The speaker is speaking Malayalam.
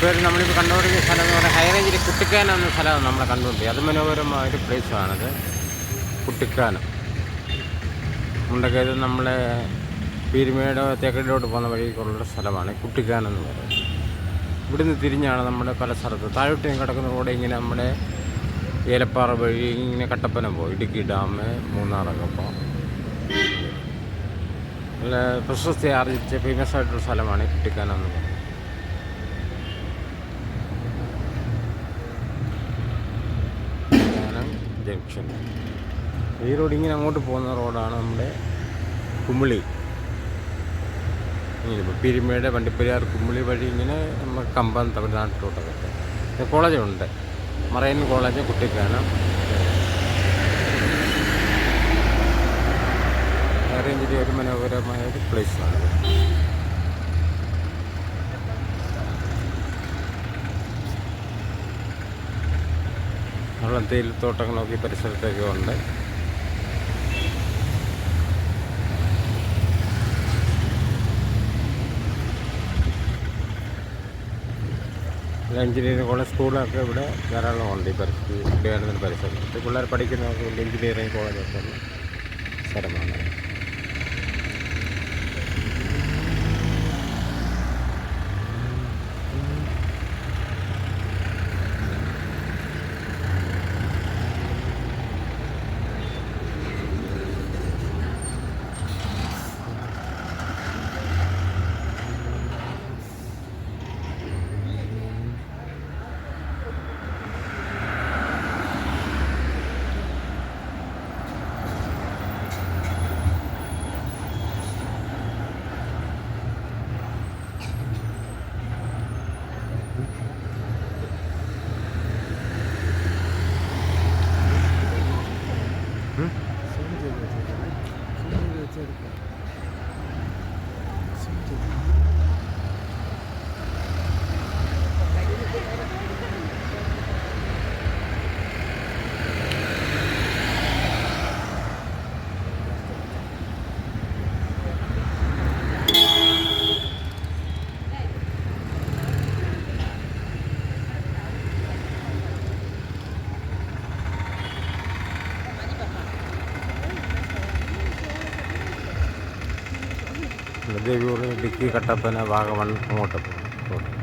കൂട്ടുകാർ നമ്മളിപ്പോൾ കണ്ടുകൊണ്ടിരിക്കുന്ന സ്ഥലം എന്ന് പറഞ്ഞാൽ ഹൈറേഞ്ചിൽ കുട്ടിക്കാനം എന്ന സ്ഥലമാണ് നമ്മൾ കണ്ടുകൊണ്ടിരിക്കുന്നത്. അത് മനോഹരമായ ഒരു പ്ലേസാണത് കുട്ടിക്കാനം. മുണ്ടക്കയത് നമ്മളെ പീരുമേട് തേക്കടിലോട്ട് പോകുന്ന വഴിക്കുള്ള സ്ഥലമാണ് കുട്ടിക്കാനം എന്ന് പറയുന്നത്. ഇവിടുന്ന് തിരിഞ്ഞാണ് നമ്മുടെ പല സ്ഥലത്ത്. താഴോട്ട് കിടക്കുന്ന റോഡ് ഇങ്ങനെ നമ്മുടെ ഏലപ്പാറ വഴി ഇങ്ങനെ കട്ടപ്പന പോകും ഇടുക്കി ഡാം മൂന്നാറൊക്കെ പോകും നല്ല പ്രശസ്തി ആർജിച്ച ഫേമസ് ആയിട്ടുള്ള സ്ഥലമാണ് കുട്ടിക്കാനം എന്ന് പറയുന്നത് കുട്ടിക്കാനം ജംഗ്ഷൻ. ഈ റോഡ് ഇങ്ങനെ അങ്ങോട്ട് പോകുന്ന റോഡാണ് നമ്മുടെ കുമിളി. ഇങ്ങനെ പിരിമേട് വണ്ടിപ്പെരിയാർ കുമ്മിളി വഴി ഇങ്ങനെ നമ്മൾ കമ്പം തമിഴ്നാട്ടിലോട്ടൊക്കെ. കോളേജുണ്ട്. Marine college Kuttikkanam. റേഞ്ചിലെ ഒരു മനോഹരമായ ഒരു പ്ലേസാണ് വെള്ളം തേയിലത്തോട്ടങ്ങളൊക്കെ ഈ പരിസരത്തൊക്കെ ഉണ്ട്. എഞ്ചിനീയറിംഗ് കോളേജ് സ്കൂളൊക്കെ ഇവിടെ ധാരാളം ഉണ്ട് ഈ പരിസ്ഥിതി കുട്ടികാലത്തിന്റെ പരിസരത്ത്. പിള്ളേർ പഠിക്കുന്നവർക്ക് എഞ്ചിനീയറിംഗ് കോളേജൊക്കെ ഉള്ള സ്ഥലമാണ്. ദേവിയൂർ ഇടുക്കി കട്ടപ്പന വാഗമൺ അങ്ങോട്ട് പോകും.